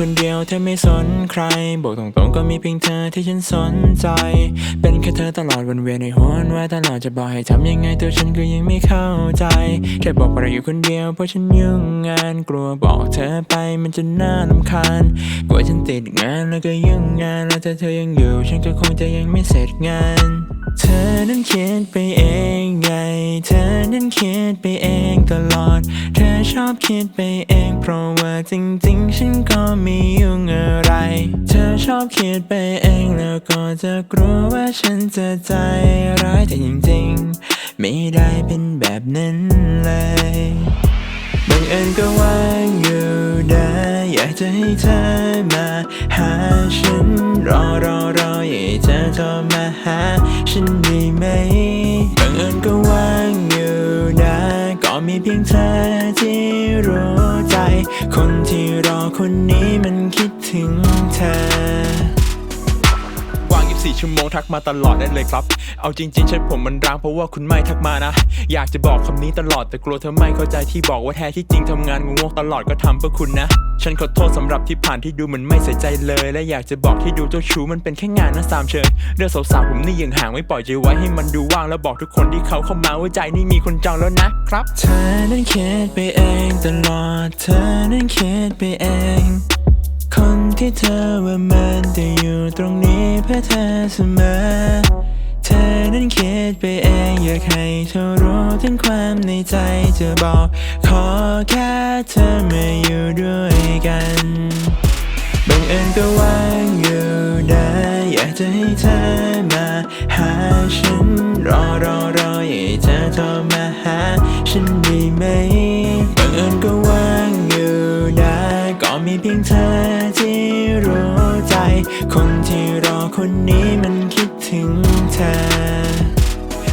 คนเดียวเธอไม่สนใคร บอกตรงๆก็มีเพียงเธอที่ฉันสนใจ เป็นแค่เธอตลอดวันเวียนในหัวว่าตลอดจะบอกให้ทำยังไงตัวฉันก็ยังไม่เข้าใจเธอบอกว่าเราอยู่คนเดียวเพราะฉันยุ่งงานกลัวบอกเธอไปมันจะน่ารำคาญกลัวฉันติดงานแล้วก็ยุ่งงานแล้วถ้าเธอยังอยู่ฉันก็คงจะยังไม่เสร็จงาน เธอนั้นคิดไปเองไง เธอนั้นคิดไปเองตลอด เธอชอบคิดไปเอง เพราะว่าจริงๆ ฉันก็ไม่ยุ่งอะไร เธอชอบคิดไปเองแล้วก็จะกลัวว่าฉันจะใจร้ายแต่จริงๆ ไม่ได้เป็นแบบนั้นเลยบังเอิญก็ว่างอยู่ อยากจะให้เธอมาหาฉัน รอรอรออยากให้เธอโทรมาหาฉันได้ไหมบังเอิญก็ว่างอยู่ได้ก็มีเพียงเธอที่รู้ใจ คนที่รอคนนี้มันคิดถึงเธอ 24 ชั่วโมงทักมาตลอดได้เลยครับ เอาจริงๆฉันผมมันร้างเพราะว่าคุณไม่ทักมานะ อยากจะบอกคำนี้ตลอดแต่กลัวเธอไม่เข้าใจที่บอกว่าแท้ที่จริงทำงานงงๆตลอดก็ทำเพื่อคุณนะ ฉันขอโทษสำหรับที่ผ่านที่ดูเหมันไม่ใส่ใจเลย และอยากจะบอกที่ดูเจ้าชู้มันเป็นแค่งานนะสามเชิญเรื่องสาวๆผมนี่ยังห่างไม่ปล่อยใจไว้ให้มันดูว่างแล้วบอกทุกคนที่เขาเข้ามาว่าใจนี่มีคนจองแล้วนะครับ เธอนั้นคิดไปเองตลอดเธอนั้นคิดไปเอง ที่เธอว่ามันจะอยู่ตรงนี้เพื่อเธอเสมอ เธอนั้นคิดไปเองอยากให้เธอรู้ถึงความในใจจะบอก ขอแค่เธอมาอยู่ด้วยกันบังเอิญก็ว่างอยู่ได้อยากจะให้เธอมาหาฉันรอรอรออยากให้เธอโทรมา คนนี้มันคิดถึงเธอ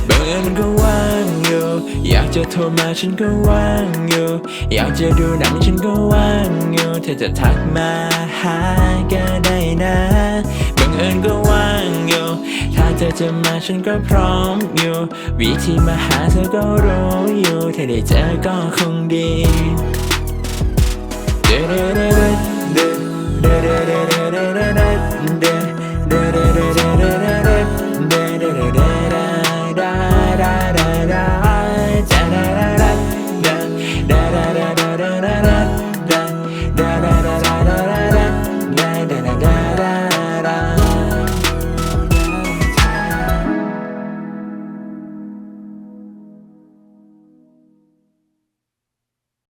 บังเนก็ว่างอยู่ อยากจะโทรมาฉันก็ว่างอยู่ อยากจะดูหนังฉันก็ว่างอยู่ เธอจะทักมาหาก็ได้นะบังเอิญก็ว่างอยู่ ถ้าเธอจะมาฉันก็พร้อมอยู่ วิธีมาหาเธอก็รู้อยู่ ถ้าได้เจอก็คงดีเด